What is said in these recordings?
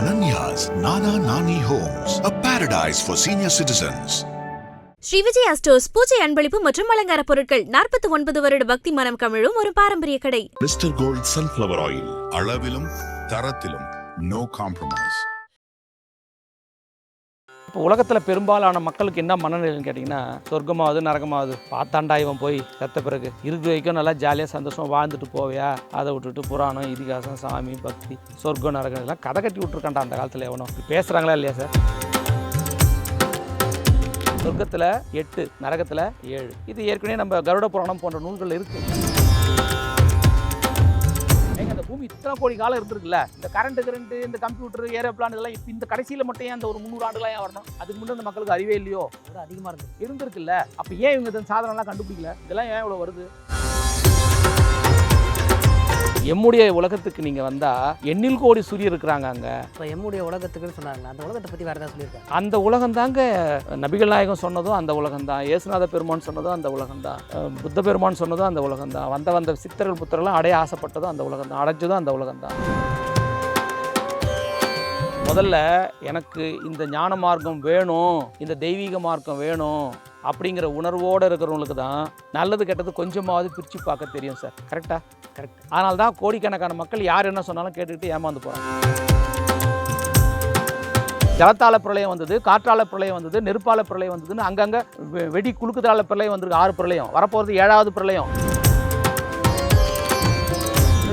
Ananya's Nana Nani Homes, a paradise for senior citizens. Sri Vijaya stores பூஜை அன்பளிப்பு மற்றும் அலங்கார பொருட்கள் நாற்பத்தி ஒன்பது வருட பக்தி மனம் கமிழும் ஒரு பாரம்பரிய கடை Mr. Gold Sunflower Oil. அளவிலும் தரத்திலும் no compromise. இப்போ உலகத்தில் பெரும்பாலான மக்களுக்கு என்ன மனநிலைன்னு கேட்டிங்கன்னா சொர்க்கமாவது நரகமாவது பார்த்தாண்டா இவன் போய் செத்த பிறகு. இறுதி வரைக்கும் நல்லா ஜாலியாக சந்தோஷமாக வாழ்ந்துட்டு போவியா? அதை விட்டுட்டு புராணம் இதிகாசம் சாமி பக்தி சொர்க்கம் நரகம் எல்லாம் கதை கட்டி விட்ருக்காண்டா அந்த காலத்தில் எவனோ. பேசுகிறாங்களா இல்லையா சார் சொர்க்கத்தில் எட்டு நரகத்தில் ஏழு. இது ஏற்கனவே நம்ம கருட புராணம் போன்ற நூல்கள் இருக்குது பூமி இத்தனை கோடி காலம் இருந்திருக்குல்ல? இந்த கரண்ட் கரண்ட் இந்த கம்ப்யூட்டர் ஏரோப்ளான் இதெல்லாம் இப்போ இந்த கடைசியில் மட்டும் ஏன் அந்த ஒரு முந்நூறு ஆண்டுலாம் ஏன் வரணும்? அதுக்கு முன்னாடி இந்த மக்களுக்கு அறிவே இல்லையோ? விட அதிகமாக இருந்தது இருந்திருக்குல்ல. அப்போ ஏன் இவங்க இந்த சாதனம்லாம் கண்டுபிடிக்கல? இதெல்லாம் ஏன் இவ்வளோ வருது? எம்முடைய உலகத்துக்கு நீங்கள் வந்தால் எண்ணில் கோடி சூரியர் இருக்கிறாங்க அங்கே. இப்போ எம்முடைய உலகத்துக்குன்னு சொன்னாங்க. அந்த உலகத்தை பற்றி வேறு ஏதாவது சொல்லியிருக்காங்க அந்த உலகம் தாங்க நபிகள் நாயகம் சொன்னதும் அந்த உலகம் தான் ஏசுநாத பெருமான் சொன்னதும் அந்த உலகம் தான் புத்த பெருமான் சொன்னதும் அந்த உலகம் தான் வந்த வந்த சித்தர்கள் புத்தரெல்லாம் அடைய ஆசைப்பட்டதும் அந்த உலகம் தான் அடைஞ்சதும் அந்த உலகம் தான் முதல்ல எனக்கு இந்த ஞான மார்க்கம் வேணும். இந்த தெய்வீக மார்க்கம் வேணும். அப்படிங்கிற உணர்வோடு இருக்கிறவங்களுக்கு தான் நல்லது கெட்டது கொஞ்சமாவது பிரித்து பார்க்க தெரியும் சார். கரெக்டாக கரெக்ட் அதனால தான் கோடிக்கணக்கான மக்கள் யார் என்ன சொன்னாலும் கேட்டுக்கிட்டு ஏமாந்து போகிறாங்க ஜலத்தால பிரளயம் வந்தது காற்றால பிரளயம் வந்தது நெருப்பால பிரளயம் வந்ததுன்னு அங்கங்கே வெடி குலுக்குதால பிரளயம் வந்திருக்கு ஆறு பிரளயம். வரப்போகிறது ஏழாவது பிரளயம்.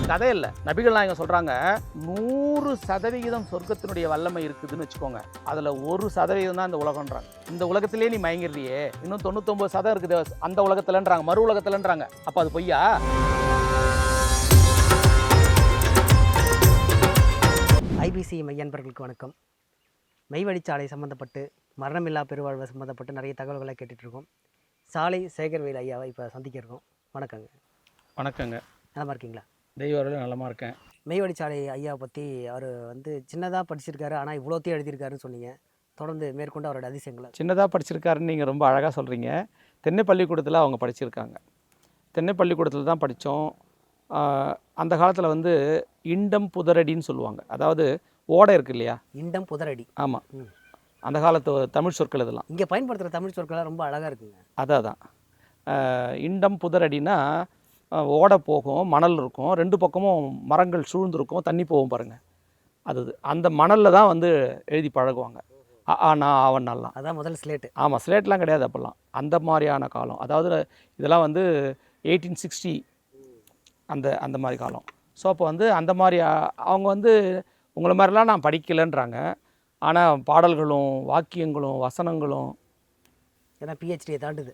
கதை இல்லை நபிகள் நாயகம் சொல்கிறாங்க நூறு சதவிகிதம் சொர்க்கத்தினுடைய வல்லமை இருக்குதுன்னு வச்சுக்கோங்க. அதில் ஒரு சதவிகிதம் தான் இந்த உலகன்றாங்க இந்த உலகத்திலே நீ மயங்கிடுறியே. இன்னும் தொண்ணூத்தொம்பது சதம் இருக்குது. அந்த உலகத்துலன்றாங்க மறு உலகத்துலன்றாங்க. அப்போ அது பொய்யா? ஐபிசி மையன்பர்களுக்கு வணக்கம். மெய்வழிச்சாலை சம்மந்தப்பட்டு மரணமில்லா பெருவாழ்வு சம்மந்தப்பட்டு நிறைய தகவல்களை கேட்டுட்டு இருக்கோம் சாலை சேகர்வேல் ஐயாவை இப்போ சந்திக்க இருக்கோம். வணக்கங்க. வணக்கங்க. நலமா இருக்கீங்களா? தெய்வர்கள் நலமாக இருக்கேன். மெய்வழிச்சாலை ஐயாவை பற்றி அவர் வந்து சின்னதாக படிச்சிருக்காரு ஆனால் இவ்வளோத்தையும் எழுதியிருக்காருன்னு சொன்னீங்க. தொடர்ந்து மேற்கொண்டு அவரோட அதிசயங்களை. சின்னதாக படிச்சிருக்காருன்னு நீங்கள் ரொம்ப அழகாக சொல்கிறீங்க தென்னை பள்ளிக்கூடத்தில் அவங்க படிச்சிருக்காங்க. தென்னை பள்ளிக்கூடத்தில் தான் படித்தோம் அந்த காலத்தில் வந்து இண்டம் புதரடின்னு சொல்லுவாங்க. அதாவது ஓடை இருக்கு இல்லையா? இண்டம் புதரடி. ஆமாம் ம். அந்த காலத்து தமிழ் சொற்கள் இதெல்லாம். இங்கே பயன்படுத்துகிற தமிழ் சொற்கள்லாம் ரொம்ப அழகாக இருக்குங்க. அதான் அதான். இண்டம் புதரடினா ஓடை போகும் மணல் இருக்கும். ரெண்டு பக்கமும் மரங்கள் சூழ்ந்திருக்கும். தண்ணி போகும் பாருங்கள் அது. அந்த மணலில் தான் வந்து எழுதி பழகுவாங்க. நான் ஆவண்ணெல்லாம் அதான் முதல் ஸ்லேட்டு ஆமாம் ஸ்லேட்லாம் கிடையாது அப்போல்லாம். அந்த மாதிரியான காலம். அதாவது இதெல்லாம் வந்து எயிட்டீன் சிக்ஸ்டி அந்த அந்த மாதிரி காலம். ஸோ அப்போ வந்து அந்த மாதிரி அவங்க வந்து உங்களை மாதிரிலாம் நான் படிக்கலைன்றாங்க. ஆனால் பாடல்களும் வாக்கியங்களும் வசனங்களும் ஏன்னா பிஹெச்டியை தாண்டுது.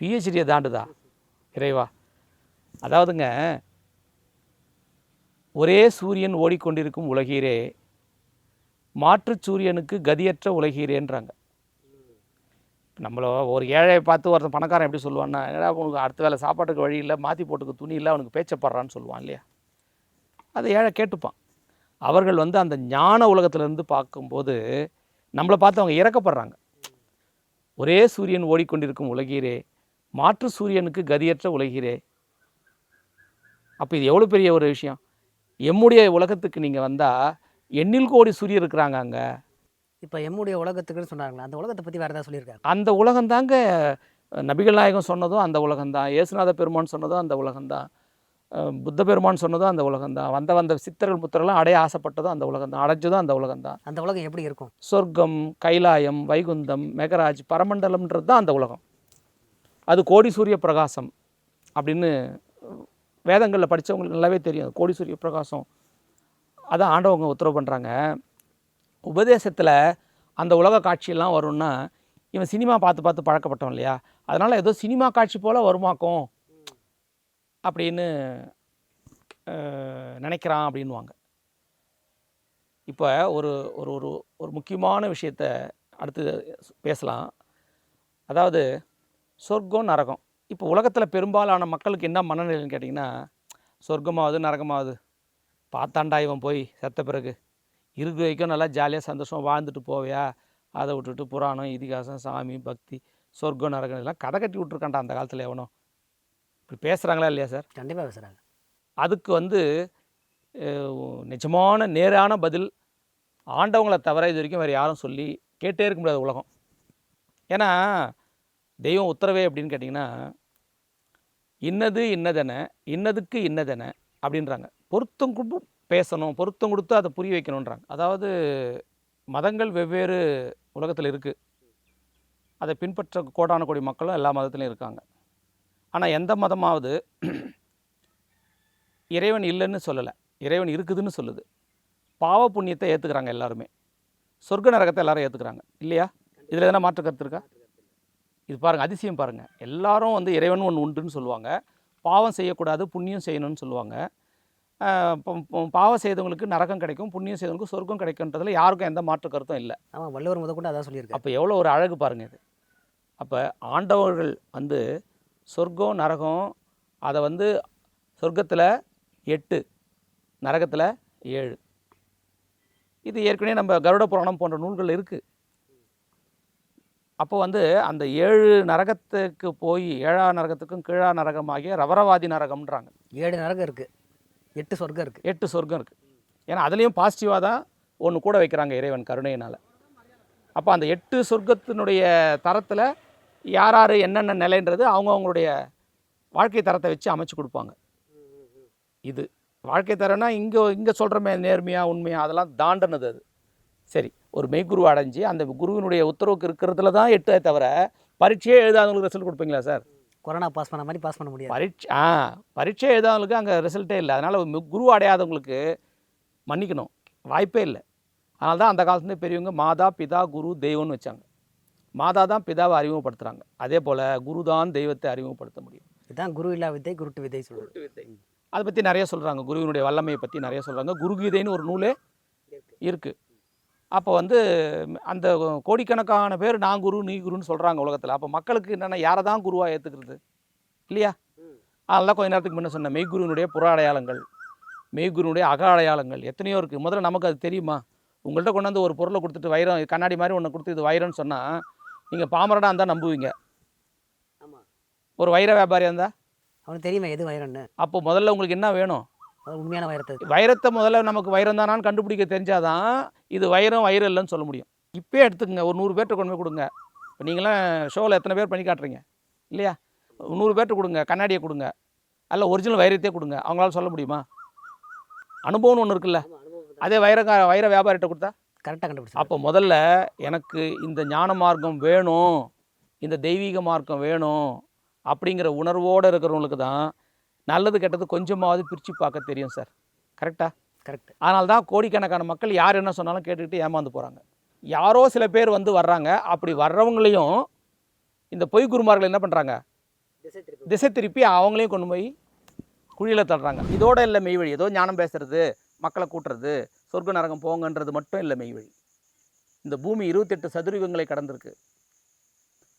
பிஹெச்டியை தாண்டுதா? இறைவா. அதாவதுங்க ஒரே சூரியன் ஓடிக்கொண்டிருக்கும் உலகீரே மாற்று சூரியனுக்கு கதியற்ற உலகீரேன்றாங்க. நம்மளோ ஒரு ஏழையை பார்த்து ஒருத்தன் பணக்காரன் எப்படி சொல்லுவான்னா ஏன்னா உனக்கு அடுத்த வேலை சாப்பாட்டுக்கு வழி இல்லை மாற்றி போட்டுக்க துணி இல்லை அவனுக்கு பேச்சப்படுறான்னு சொல்லுவான் இல்லையா? அதை ஏழை கேட்டுப்பான். அவர்கள் வந்து அந்த ஞான உலகத்திலேருந்து பார்க்கும்போது நம்மளை பார்த்து அவங்க இறக்கப்படுறாங்க. ஒரே சூரியன் ஓடிக்கொண்டிருக்கும் உலகீரே மாற்று சூரியனுக்கு கதியற்ற உலகீரே அப்போ இது எவ்வளோ பெரிய ஒரு விஷயம்? எம்முடைய உலகத்துக்கு நீங்கள் வந்தால் எண்ணில் கோடி சூரியன் இருக்கிறாங்க அங்கே. இப்போ எம்முடைய உலகத்துக்குன்னு சொன்னாங்களே அந்த உலகத்தை பற்றி வேறு ஏதாவது சொல்லியிருக்காரு? அந்த உலகம் தாங்க நபிகள் நாயகம் சொன்னதும் அந்த உலகம்தான் ஏசுநாத பெருமான் சொன்னதும் அந்த உலகம்தான் புத்த பெருமான் சொன்னதும் அந்த உலகம்தான் வந்த வந்த சித்தர்கள் புத்தரெல்லாம் அடைய ஆசைப்பட்டதும் அந்த உலகம்தான் அடைஞ்சதும் அந்த உலகம்தான் அந்த உலகம் எப்படி இருக்கும்? சொர்க்கம் கைலாயம் வைகுந்தம் மெகராஜ் பரமண்டலம்ன்றது தான் அந்த உலகம். அது கோடி சூரிய பிரகாசம் அப்படின்னு வேதங்களில் படித்தவங்களுக்கு நல்லாவே தெரியும். கோடி சூரிய பிரகாசம். அதான் ஆண்டவங்க உத்தரவு பண்ணுறாங்க உபதேசத்தில் அந்த உலக காட்சியெல்லாம் வரும்னா இவன் சினிமா பார்த்து பார்த்து பழக்கப்பட்டவன் இல்லையா? அதனால் ஏதோ சினிமா காட்சி போல் வருமாக்கும் அப்படின்னு நினைக்கிறான் அப்படின்வாங்க இப்போ ஒரு ஒரு ஒரு ஒரு முக்கியமான விஷயத்த அடுத்து பேசலாம். அதாவது சொர்க்கம் நரகம். இப்போ உலகத்தில் பெரும்பாலான மக்களுக்கு என்ன மனநிலைன்னு கேட்டிங்கன்னா சொர்க்கமாவது நரகமாவது. பார்த்தாண்டா இவன் போய் செத்த பிறகு. இறுதி வரைக்கும் நல்லா ஜாலியாக சந்தோஷமாக வாழ்ந்துட்டு போவியா? அதை விட்டுட்டு புராணம் இதிகாசம் சாமி பக்தி சொர்க்கம் நரகம் இதெல்லாம் கதை கட்டி விட்ருக்காண்டா அந்த காலத்தில் எவனோ. இப்படி பேசுகிறாங்களா இல்லையா சார்? கண்டிப்பாக பேசுகிறாங்க அதுக்கு வந்து நிஜமான நேரான பதில் ஆண்டவங்களை தவிர இது வரைக்கும் வேறு யாரும் சொல்லி கேட்டே இருக்க முடியாது உலகம். ஏன்னா தெய்வம் உத்தரவே அப்படின்னு கேட்டிங்கன்னா இன்னது இன்னதென இன்னதுக்கு இன்னதென அப்படின்றாங்க. பொருத்தம் கொடுத்து பேசணும் பொருத்தம் கொடுத்து அதை புரிய வைக்கணுன்றாங்க அதாவது மதங்கள் வெவ்வேறு உலகத்தில் இருக்குது அதை பின்பற்ற கோடான கோடி மக்களும் எல்லா மதத்துலையும் இருக்காங்க. ஆனால் எந்த மதமாவது இறைவன் இல்லைன்னு சொல்லலை. இறைவன் இருக்குதுன்னு சொல்லுது. பாவ புண்ணியத்தை ஏற்றுக்கிறாங்க எல்லாருமே. சொர்க்க நரகத்தை எல்லாரும் ஏற்றுக்கிறாங்க இல்லையா? இதில் எதனா மாற்று கருத்து இருக்கா? இது பாருங்கள் அதிசயம் பாருங்கள் எல்லாரும் வந்து இறைவன் ஒன்று உண்டுன்னு சொல்லுவாங்க. பாவம் செய்யக்கூடாது புண்ணியம் செய்யணும்னு சொல்லுவாங்க. பாவம் செய்தவங்களுக்கு நரகம் கிடைக்கும் புண்ணியம் செய்தவங்களுக்கு சொர்க்கம் கிடைக்குன்றதுல யாருக்கும் எந்த மாற்று கருத்தும் இல்லை. ஆமாம் வள்ளுவர் முத கூட அதான் சொல்லியிருக்காரு. அப்போ எவ்வளோ ஒரு அழகு பாருங்க இது. அப்போ ஆண்டவர்கள் வந்து சொர்க்கம் நரகம் அதை வந்து சொர்க்கத்தில் எட்டு நரகத்தில் ஏழு. இது ஏற்கனவே நம்ம கருட புராணம் போன்ற நூல்கள் இருக்குது அப்போ வந்து அந்த ஏழு நரகத்துக்கு போய் ஏழா நரகத்துக்கும் கீழா நரகமாகிய ரவரவாதி நரகம்ன்றாங்க. ஏழு நரகம் இருக்குது எட்டு சொர்க்கம் இருக்குது எட்டு சொர்க்கம் இருக்குது ஏன்னா அதுலேயும் பாசிட்டிவாக தான் ஒன்று கூட வைக்கிறாங்க இறைவன் கருணையினால். அப்போ அந்த எட்டு சொர்க்கத்தினுடைய தரத்தில் யார் யார் என்னென்ன நிலைன்றது அவங்கவுங்களுடைய வாழ்க்கை தரத்தை வச்சு அமைச்சு கொடுப்பாங்க. இது. வாழ்க்கை தரம்னா இங்கே இங்கே சொல்கிறமே நேர்மையாக உண்மையாக அதெல்லாம் தாண்டினது அது. சரி. ஒரு மெய்குரு அடைஞ்சு அந்த குருவினுடைய உத்தரவுக்கு இருக்கிறதுல தான் எட்டே தவிர பரீட்சையே எழுதாதவங்களுக்கு ரிசல்ட் கொடுப்பீங்களா சார்? கொரோனா பாஸ் பண்ண மாதிரி பாஸ் பண்ண முடியாது. பரீட்சை ஆ பரீட்சை எழுதாதவங்களுக்கு அங்கே ரிசல்ட்டே இல்லை. அதனால் குரு அடையாதவங்களுக்கு மன்னிக்கணும். வாய்ப்பே இல்லை. அதனால தான் அந்த காலத்துலேருந்து பெரியவங்க மாதா பிதா குரு தெய்வம்னு வச்சாங்க. மாதா தான் பிதாவை அறிமுகப்படுத்துகிறாங்க அதே போல் குரு தான் தெய்வத்தை அறிமுகப்படுத்த முடியும். இதுதான் குரு இல்லா வித்தை குருட்டு வித்தை சொல்கிறது அதை பற்றி நிறைய சொல்கிறாங்க குருவினுடைய வல்லமையை பற்றி நிறைய சொல்கிறாங்க குருகீதைன்னு ஒரு நூலே இருக்குது அப்போ வந்து அந்த கோடிக்கணக்கான பேர் நான் குரு நீ குருன்னு சொல்கிறாங்க உலகத்தில். அப்போ மக்களுக்கு என்னென்ன யாரை தான் குருவாக ஏற்றுக்கிறது இல்லையா? அதெல்லாம் கொஞ்ச நேரத்துக்கு முன்ன சொன்னேன். மெய்குருவினுடைய புற அடையாளங்கள் மெய்குருவினுடைய அக அடையாளங்கள் எத்தனையோ இருக்குது முதல்ல நமக்கு அது தெரியுமா? உங்கள்கிட்ட கொண்டாந்து ஒரு பொருளை கொடுத்துட்டு வைரம் கண்ணாடி மாதிரி ஒன்று கொடுத்து இது வைரம்னு சொன்னால் நீங்கள் பாமரனா இருந்தால் நம்புவீங்க. ஆமாம் ஒரு வைர வியாபாரியாக இருந்தால் அவனுக்கு தெரியுமா எது வைரம்னு? அப்போ முதல்ல உங்களுக்கு என்ன வேணும்? உண்மையான வைரத்தை வைரத்தை முதல்ல நமக்கு வைரம் தானான்னு கண்டுபிடிக்க தெரிஞ்சாதான் இது வைரம் வைரம் இல்லைன்னு சொல்ல முடியும். இப்போயே எடுத்துக்கங்க ஒரு நூறு பேர்கிட்ட கொண்டு போய் கொடுங்க. இப்போ நீங்களாம் ஷோவில் எத்தனை பேர் பண்ணி காட்டுறீங்க? இல்லையா? நூறு பேர்கிட்ட கொடுங்க கண்ணாடியை கொடுங்க. அல்ல ஒரிஜினல் வைரத்தையே கொடுங்க. அவங்களால சொல்ல முடியுமா? அனுபவம்னு ஒன்று இருக்குல்ல. அதே வைரக்கா வைர வியாபாரிகிட்ட கொடுத்தா? கரெக்டாக கண்டுபிடிச்சு அப்போ முதல்ல எனக்கு இந்த ஞான மார்க்கம் வேணும் இந்த தெய்வீக மார்க்கம் வேணும் அப்படிங்கிற உணர்வோடு இருக்கிறவங்களுக்கு தான் நல்லது கெட்டது கொஞ்சமாவது பிரித்து பார்க்க தெரியும் சார். கரெக்டா கரெக்ட் அதனால தான் கோடிக்கணக்கான மக்கள் யார் என்ன சொன்னாலும் கேட்டுக்கிட்டு ஏமாந்து போகிறாங்க யாரோ சில பேர் வந்து வர்றாங்க. அப்படி வர்றவங்களையும் இந்த பொய் குருமார்கள் என்ன பண்ணுறாங்க திசை திருப்பி அவங்களையும் கொண்டு போய் குழியில் தள்ளுறாங்க. இதோட இல்லை மெய்வழி. ஏதோ ஞானம் பேசுறது மக்களை கூட்டுறது சொர்க்க நரகம் போங்கன்றது மட்டும் இல்லை மெய்வழி. இந்த பூமி இருபத்தெட்டு சதுரயுகங்களை கடந்திருக்கு.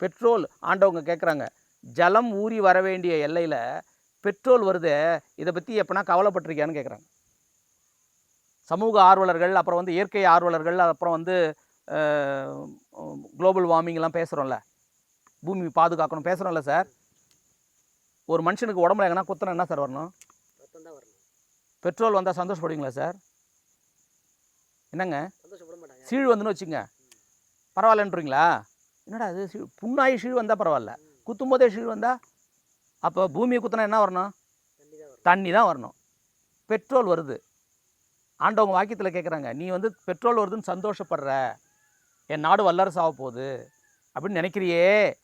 பெட்ரோல் ஆண்டவங்க கேட்குறாங்க ஜலம் ஊறி வர வேண்டிய எல்லையில் பெட்ரோல் வருதே இதை பற்றி எப்பனா கவலைப்பட்டிருக்கியான்னு கேட்குறாங்க சமூக ஆர்வலர்கள் அப்புறம் வந்து இயற்கை ஆர்வலர்கள் அப்புறம் வந்து குளோபல் வார்மிங்லாம் பேசுகிறோம்ல பூமி பாதுகாக்கணும். பேசுகிறோம்ல சார். ஒரு மனுஷனுக்கு உடம்புல எங்கன்னா குத்தனை என்ன சார் வரணும்? பெட்ரோல் வந்தால் சந்தோஷப்படுவீங்களா சார்? என்னங்க? சீழ் வந்துன்னு வச்சுங்க பரவாயில்லன்றீங்களா என்னடா அது சீழ் புண்ணாகி சீழ் வந்தால் பரவாயில்ல. குத்தும் போதே சீழ் வந்தா அப்போ பூமியை குத்தினா என்ன வரணும்? தண்ணி தான் வரணும். பெட்ரோல் வருது. ஆண்டவங்க வாக்கியத்தில் கேட்குறாங்க நீ வந்து பெட்ரோல் வருதுன்னு சந்தோஷப்படுற. என் நாடு வல்லரசு ஆக போகுது. அப்படின்னு நினைக்கிறியே?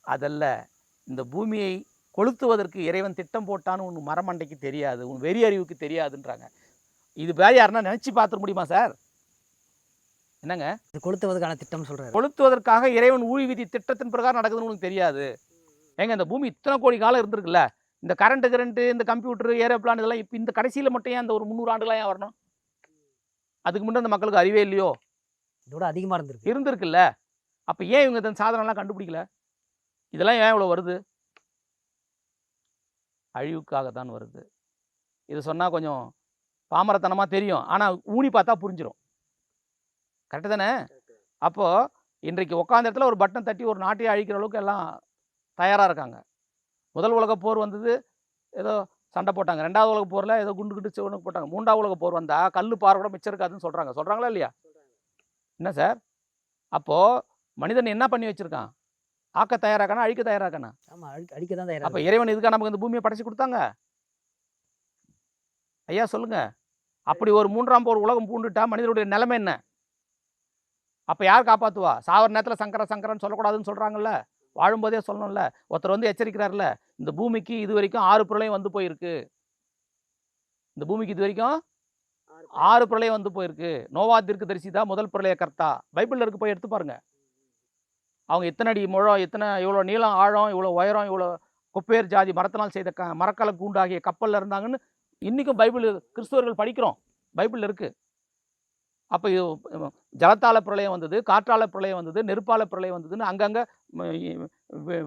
அதல்ல இந்த பூமியை கொளுத்துவதற்கு இறைவன் திட்டம் போட்டான்னு உன் மரமண்டைக்கு தெரியாது உன் வெறி அறிவுக்கு தெரியாதுன்றாங்க. இது வேறு யாருன்னா நினச்சி பார்த்துட முடியுமா சார்? என்னங்க? இது கொளுத்துவதற்கான திட்டம் சொல்கிறாரு கொளுத்துவதற்காக இறைவன் ஊழி விதி திட்டத்தின் பிரகாரம் நடக்குதுன்னு உனக்கு தெரியாது. ஏங்க இந்த பூமி இத்தனை கோடி காலம் இருந்திருக்குல்ல? இந்த கரண்ட் கரண்ட்டு இந்த கம்ப்யூட்டர் ஏரோப்ளான் இதெல்லாம் இப்போ இந்த கடைசியில் மட்டும் ஏன் இந்த ஒரு முந்நூறு ஆண்டுலாம் ஏன் வரணும்? அதுக்கு முன்னே அந்த மக்களுக்கு அறிவே இல்லையோ? இதோட அதிகமாக இருந்திருக்கு. இருந்திருக்குல்ல. அப்போ ஏன் இவங்க இந்த சாதனம்லாம் கண்டுபிடிக்கல? இதெல்லாம் ஏன் இவ்வளோ வருது? அழிவுக்காக தான் வருது. இது சொன்னால் கொஞ்சம் பாமரத்தனமாக தெரியும். ஆனால் ஊனி பார்த்தா புரிஞ்சிடும் கரெக்டு தானே? அப்போது இன்றைக்கு உட்காந்த இடத்துல ஒரு பட்டன் தட்டி ஒரு நாட்டையே அழிக்கிற அளவுக்கு எல்லாம் தயாராக இருக்காங்க. முதல் உலகப் போர் வந்தது ஏதோ சண்டை போட்டாங்க. ரெண்டாவது உலகப் போரில் ஏதோ குண்டு குண்டு சிவனுக்கு போட்டாங்க. மூன்றாவது உலகப் போர் வந்தால் கல் பாறை கூட மிச்சம் இருக்காதுன்னு சொல்கிறாங்க சொல்கிறாங்களா இல்லையா? என்ன சார்? அப்போது மனிதன் என்ன பண்ணி வச்சுருக்கான்? ஆக்க தயாராக்கானா அழிக்க தயாராக்கானா? ஆமாம் அழிக்க தான் அப்போ தயாராக இறைவன் இதுக்காக நமக்கு இந்த பூமியை படைச்சு கொடுத்தாங்க? ஐயா சொல்லுங்க. அப்படி ஒரு மூன்றாம் போர் உலகம் பூண்டுட்டா மனிதனுடைய நிலைமை என்ன? அப்போ யார் காப்பாத்துவா? சாவர நேரத்தில் சங்கர சங்கரன்னு சொல்லக்கூடாதுன்னு சொல்கிறாங்கல்ல வாழும்போதே சொல்லணும்ல. ஒருத்தர் வந்து எச்சரிக்கிறார்ல இந்த பூமிக்கு இது வரைக்கும் ஆறு பிரளயம் வந்து போயிருக்கு. இந்த பூமிக்கு இது வரைக்கும் ஆறு பிரளயம் வந்து போயிருக்கு. நோவா தீர்க்க தரிசி தான் முதல் பிரளய கர்த்தா. பைபிளில் இருக்கு போய் எடுத்து பாருங்க. அவங்க எத்தனை அடி முழம் எத்தனை இவ்வளோ நீளம் ஆழம் இவ்வளோ உயரம் இவ்வளோ கொப்பேர் ஜாதி மரத்தினால் செய்த க மரக்கல கூண்டாகிய கப்பலில் இருந்தாங்கன்னு இன்றைக்கும் பைபிள் கிறிஸ்துவர்கள் படிக்கிறோம். பைபிளில் இருக்கு. அப்போ ஜலத்தால பிரளயம் வந்தது காற்றால பிரளயம் வந்தது நெருப்பால பிரளயம் வந்ததுன்னு அங்கங்கே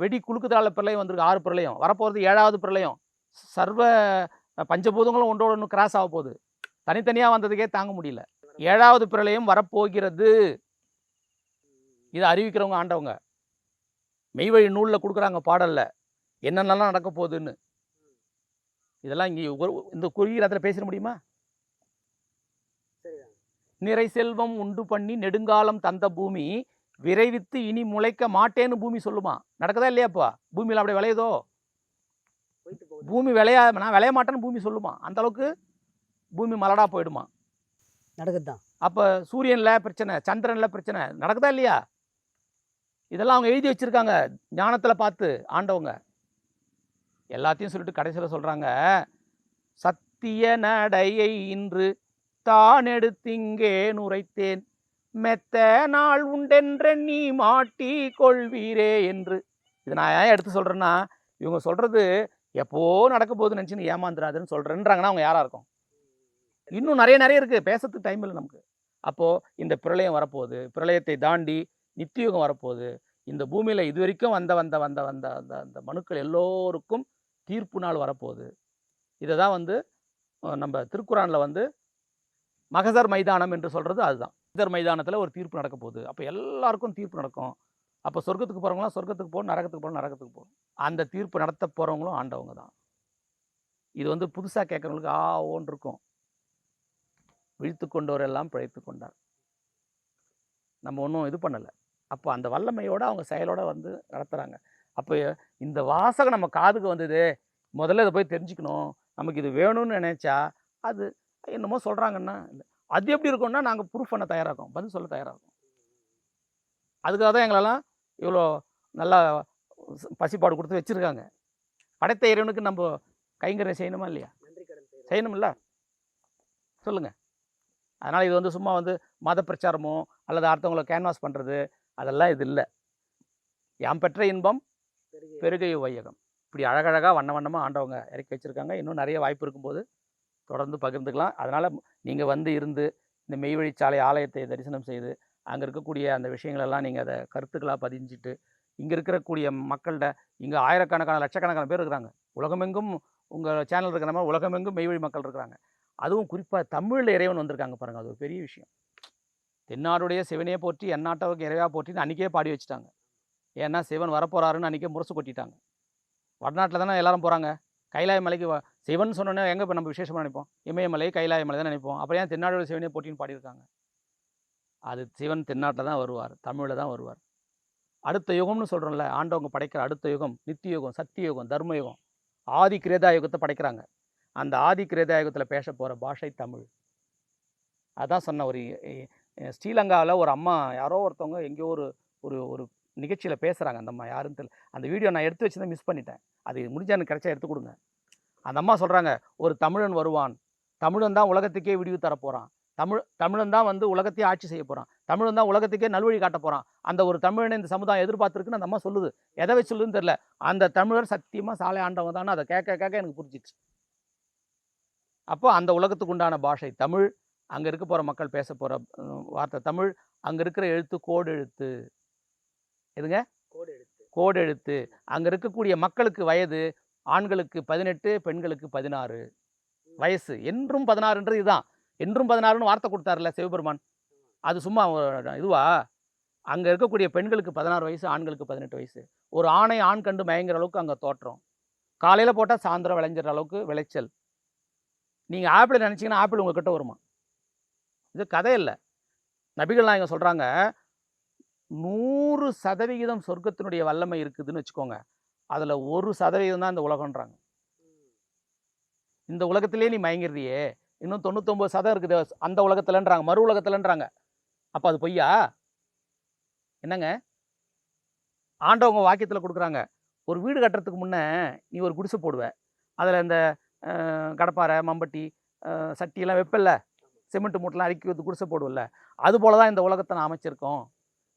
வெடி குலுக்குதால பிரளயம் வந்திருக்கு ஆறு பிரளயம். வரப்போகிறது ஏழாவது பிரளயம். சர்வ பஞ்சபூதங்களும் ஒன்றோட ஒன்று கிராஸ் ஆக போகுது. தனித்தனியாக வந்ததுக்கே தாங்க முடியல. ஏழாவது பிரளயம் வரப்போகிறது. இதை அறிவிக்கிறவங்க ஆண்டவங்க. மெய்வழி நூலில் கொடுக்குறாங்க பாடலில். என்னென்னலாம் நடக்க போகுதுன்னு. இதெல்லாம் இங்கே இந்த குறுகிய பேசிட முடியுமா? நிறை செல்வம் உண்டு பண்ணி நெடுங்காலம் தந்த பூமி விரைவித்து இனி முளைக்க மாட்டேன்னு பூமி சொல்லுமா? நடக்குதா இல்லையாப்பா பூமியில் அப்படியே விளையுதோ? பூமி விளையா நான் விளைய மாட்டேன்னு பூமி சொல்லுமா? அந்த அளவுக்கு பூமி மலடா போயிடுமா? நடக்குது தான் அப்போ சூரியனில் பிரச்சனை சந்திரனில் பிரச்சனை நடக்குதா இல்லையா? இதெல்லாம் அவங்க எழுதி வச்சிருக்காங்க ஞானத்தில் பார்த்து ஆண்டவங்க. எல்லாத்தையும் சொல்லிட்டு கடைசியில் சொல்கிறாங்க சத்திய நடையை இன்று தான் எடுத்திங்கே நுரைத்தேன். மெத்த நாள் உண்டென்ற நீ மாட்டி கொள்வீரே என்று. இது நான் ஏன் எடுத்து சொல்கிறேன்னா இவங்க சொல்கிறது எப்போ நடக்க போகுதுன்னு நினச்சி நீ ஏமாந்துடாதுன்னு சொல்கிறேன்றாங்கன்னா அவங்க யாராக இருக்கும்? இன்னும் நிறைய நிறைய இருக்குது பேசுறதுக்கு டைம் இல்லை நமக்கு. அப்போது இந்த பிரளயம் வரப்போகுது. பிரளயத்தை தாண்டி நித்தியுகம் வரப்போகுது. இந்த பூமியில் இது வரைக்கும் வந்த வந்த வந்த வந்த அந்த அந்த மனுக்கள் எல்லோருக்கும் தீர்ப்பு நாள் வரப்போகுது. இதை தான் வந்து நம்ம திருக்குறானில் வந்து மகசர் மைதானம் என்று சொல்கிறது அதுதான். மகசர் மைதானத்தில் ஒரு தீர்ப்பு நடக்க போகுது. அப்போ எல்லாருக்கும் தீர்ப்பு நடக்கும். அப்போ சொர்க்கத்துக்கு போகிறவங்களாம் சொர்க்கத்துக்கு போகணும் நரகத்துக்கு போகணும் நரகத்துக்கு போகணும். அந்த தீர்ப்பு நடத்த போகிறவங்களும் ஆண்டவங்க தான். இது வந்து புதுசாக கேட்குறவங்களுக்கு ஆ ஓன் இருக்கும். விழித்து கொண்டவரெல்லாம் பிழைத்து கொண்டார். நம்ம ஒன்றும் இது பண்ணலை. அப்போ அந்த வல்லமையோடு அவங்க செயலோடு வந்து நடத்துகிறாங்க அப்போ இந்த வாசகம் நம்ம காதுக்கு வந்தது. முதல்ல இதை போய் தெரிஞ்சுக்கணும். நமக்கு இது வேணும்னு நினச்சா அது என்னமோ சொல்கிறாங்கன்னா அது எப்படி இருக்கும்னா நாங்கள் ப்ரூஃப் பண்ண தயாராகும். பதில் சொல்ல தயாராகும். அதுக்காக தான் எங்களெல்லாம் இவ்வளோ நல்லா பசிப்பாடு கொடுத்து வச்சுருக்காங்க. படைத்த இறைவனுக்கு நம்ம கைங்கரியம் செய்யணுமா இல்லையா? செய்யணும்ல? சொல்லுங்கள் அதனால் இது வந்து சும்மா வந்து மத பிரச்சாரமோ அல்லது அடுத்தவங்கள கேன்வாஸ் பண்ணுறது அதெல்லாம் இது இல்லை. யாம் பெற்ற இன்பம் பெருகை வையகம் இப்படி அழகழகாக வண்ண வண்ணமாக ஆண்டவங்க இறக்கி வச்சுருக்காங்க. இன்னும் நிறைய வாய்ப்பு இருக்கும்போது தொடர்ந்து பகிர்ந்துக்கலாம். அதனால் நீங்கள் வந்து இருந்து இந்த மெய்வழிச்சாலை ஆலயத்தை தரிசனம் செய்து அங்கே இருக்கக்கூடிய அந்த விஷயங்களெல்லாம் நீங்கள் அதை கருத்துக்களாக பதிஞ்சிட்டு இங்கே இருக்கக்கூடிய மக்கள்கிட்ட இங்கே ஆயிரக்கணக்கான லட்சக்கணக்கான பேர் இருக்கிறாங்க. உலகமெங்கும் உங்கள் சேனல் இருக்கிற மாதிரி உலகமெங்கும் மெய்வழி மக்கள் இருக்கிறாங்க. அதுவும் குறிப்பாக தமிழில் இறைவன் வந்திருக்காங்க பாருங்கள் அது ஒரு பெரிய விஷயம். தென்னாடுடைய சிவனையே போற்றி எந்நாட்டவுக்கு இறைவா போற்றின்னு அன்றைக்கே பாடி வச்சுட்டாங்க. ஏன்னா சிவன் வரப்போகிறாருன்னு அன்றைக்கே முரசு கொட்டிட்டாங்க. வடநாட்டில் தானே எல்லாரும் போகிறாங்க கைலாய மலைக்கு வா சிவன் சொன்னோன்னே எங்கே இப்போ நம்ம விசேஷமாக நினைப்போம்? இமயமலை கைலாய மலை தான் நினைப்போம். அப்புறம் ஏன் தென்னாடுடைய சிவனே போட்டின்னு பாடியிருக்காங்க? அது சிவன் திருநாட்டில் தான் வருவார் தமிழில் தான் வருவார். அடுத்த யுகம்னு சொல்கிறோம்ல ஆண்டவங்க படைக்கிற அடுத்த யுகம் நித்திய யுகம் சக்தி யுகம் தர்ம யுகம். ஆதி கிரேதா யுகத்தை படைக்கிறாங்க. அந்த ஆதி கிரேதா யுகத்தில் பேச போகிற பாஷை தமிழ். அதான் சொன்ன ஒரு ஸ்ரீலங்காவில் ஒரு அம்மா யாரோ ஒருத்தவங்க எங்கேயோ ஒரு ஒரு ஒரு நிகழ்ச்சியில் பேசுகிறாங்க அந்த அம்மா யாருன்னு தெரியல. அந்த வீடியோ நான் எடுத்து வச்சு தான் மிஸ் பண்ணிட்டேன். அது முடிஞ்சா எனக்கு கிடைச்சா எடுத்து கொடுங்க. அந்த அம்மா சொல்கிறாங்க ஒரு தமிழன் வருவான். தமிழன் தான் உலகத்துக்கே விடிவு தரப்போகிறான் தமிழ் தமிழன் தான் வந்து உலகத்தையே ஆட்சி செய்ய போகிறான் தமிழன் தான் உலகத்துக்கே நல்வழி காட்ட போகிறான் அந்த ஒரு தமிழனை இந்த சமுதாயம் எதிர்பார்த்துருக்குன்னு அந்த அம்மா சொல்லுது. எதை வச்சு சொல்லுதுன்னு தெரில அந்த தமிழர் சத்தியமாக சாலை ஆண்டவங்க தான் அதை கேட்க கேட்க எனக்கு புரிஞ்சிச்சு. அப்போ அந்த உலகத்துக்கு உண்டான பாஷை தமிழ். அங்கே இருக்க போகிற மக்கள் பேச போகிற வார்த்தை தமிழ். அங்கே இருக்கிற எழுத்து கோடு எழுத்து எதுங்க? கோடு எழுத்து அங்கே இருக்கக்கூடிய மக்களுக்கு வயது ஆண்களுக்கு பதினெட்டு பெண்களுக்கு பதினாறு. வயசு என்றும் பதினாறுன்றது இதுதான். என்றும் பதினாறுன்னு வார்த்தை கொடுத்தாருல சிவபெருமான். அது சும்மா இதுவா? அங்கே இருக்கக்கூடிய பெண்களுக்கு பதினாறு வயசு ஆண்களுக்கு பதினெட்டு வயசு. ஒரு ஆணை ஆண் கண்டு மயங்குற அளவுக்கு அங்கே தோற்றம். காலையில் போட்டால் சாயந்தரம் விளைஞ்சிற அளவுக்கு விளைச்சல். நீங்கள் ஆப்பிள் நினச்சிங்கன்னா ஆப்பிள் உங்கள்கிட்ட வருமா இது கதை இல்லை நபிகள் நாயகம் சொல்கிறாங்க நூறு சதவிகிதம் சொர்க்கத்தினுடைய வல்லமை இருக்குதுன்னு வச்சுக்கோங்க. அதில் ஒரு சதவிகிதம் தான் இந்த உலகன்றாங்க இந்த உலகத்திலே நீ மயங்கிடுறியே. இன்னும் தொண்ணூத்தொம்பது சதம் இருக்குது. அந்த உலகத்துலன்றாங்க மறு உலகத்துலன்றாங்க. அப்போ அது பொய்யா? என்னங்க? ஆண்டவங்க வாக்கியத்தில் கொடுக்குறாங்க. ஒரு வீடு கட்டுறதுக்கு முன்னே நீ ஒரு குடிசை போடுவ. அதில் இந்த கடப்பாறை கடப்பாரை மம்பட்டி சட்டியெல்லாம் வைப்பல்ல. சிமெண்ட் மூட்டெல்லாம் அடுக்கி வந்து குடிசை போடுவில்ல. அது போல தான் இந்த உலகத்தை நான் அமைச்சிருக்கோம்.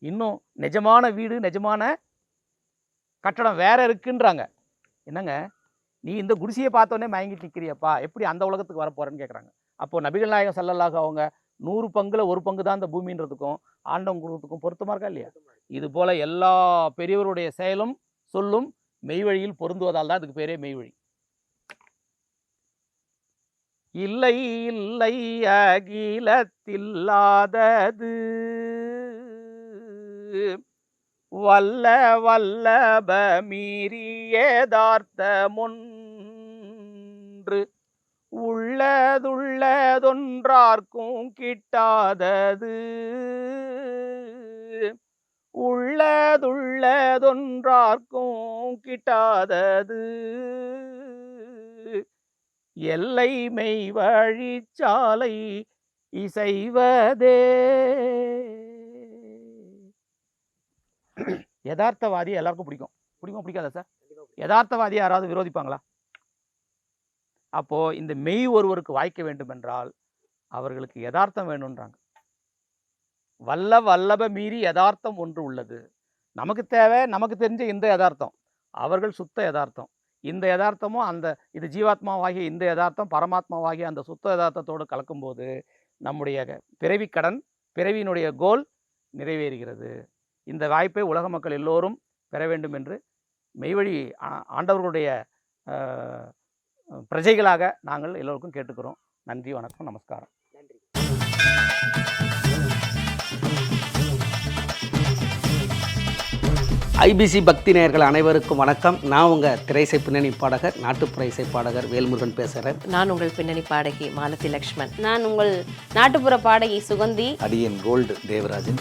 இன்னும் நிஜமான வீடு நிஜமான கட்டடம் வேற இருக்குன்றாங்க. என்னங்க? நீ இந்த குடிசையை பார்த்தோன்னே மயங்கிட்டு நிற்கிறியப்பா எப்படி அந்த உலகத்துக்கு வரப்போறேன்னு கேட்குறாங்க அப்போது நபிகள் நாயகம் செல்லலாக அவங்க நூறு பங்குல ஒரு பங்கு தான் இந்த பூமின்றதுக்கும் ஆண்டவன் குடும்பத்துக்கும் பொருத்தமாக இருக்கா இல்லையா? இது போல் எல்லா பெரியவருடைய செயலும் சொல்லும் மெய்வழியில் பொருந்துவதால் தான் இதுக்கு பேரே மெய்வழி. இல்லை இல்லை அகிலத்தில்லாதது. வல்ல வல்லப மீறியதார்த்தமொன்று உள்ளதுள்ளதொன்றார்க்கும் கிட்டாதது. உள்ளதுள்ளதொன்றார்க்கும் கிட்டாதது. எல்லை மெய் வழிச்சாலை இசைவதே. யதார்த்தவாதி எல்லாருக்கும் பிடிக்கும். பிடிக்கும் பிடிக்காதா சார்? யதார்த்தவாதி யாராவது விரோதிப்பாங்களா? அப்போ இந்த மெய் ஒருவருக்கு வாய்க்க வேண்டும் என்றால் அவர்களுக்கு யதார்த்தம் வேணுன்றாங்க வல்ல வல்லப மீறி யதார்த்தம் ஒன்று உள்ளது. நமக்கு தேவை நமக்கு தெரிஞ்ச இந்த யதார்த்தம். அவர்கள் சுத்த யதார்த்தம். இந்த யதார்த்தமும் அந்த இது ஜீவாத்மாவாகிய இந்த யதார்த்தம் பரமாத்மாவாகிய அந்த சுத்த யதார்த்தத்தோடு கலக்கும்போது நம்முடைய பிறவிக் கடன் பிறவியினுடைய கோல் நிறைவேறுகிறது. இந்த வாய்ப்பை உலக மக்கள் எல்லோரும் பெற வேண்டும் என்று மெய்வழி ஆ- ஆண்டவர்களுடைய பிரஜைகளாக நாங்கள் எல்லோருக்கும் கேட்டுக்கிறோம். நன்றி வணக்கம் நமஸ்காரம். நன்றி. ஐபிசி பக்தி நேயர்கள் அனைவருக்கும் வணக்கம். நான் உங்கள் திரைசை பின்னணி பாடகர் நாட்டுப்புற இசை பாடகர் வேல்முருகன் பேசுகிறேன் நான் உங்கள் பின்னணி பாடகி மாலதி லக்ஷ்மன். நான் உங்கள் நாட்டுப்புற பாடகி சுகந்தி. அடியன் gold Devarajan.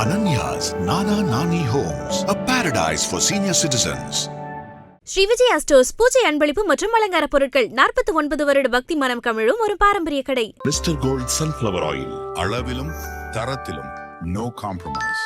Ananya's Nana Nani Homes, a paradise for senior citizens. Sri Vijaya stores பூஜை அன்பளிப்பு மற்றும் அலங்கார பொருட்கள் நாற்பத்தி ஒன்பது வருட பக்தி மனம் கமிழும் ஒரு பாரம்பரிய கடை Mr. Gold Sunflower Oil. அளவிலும் தரத்திலும் no compromise.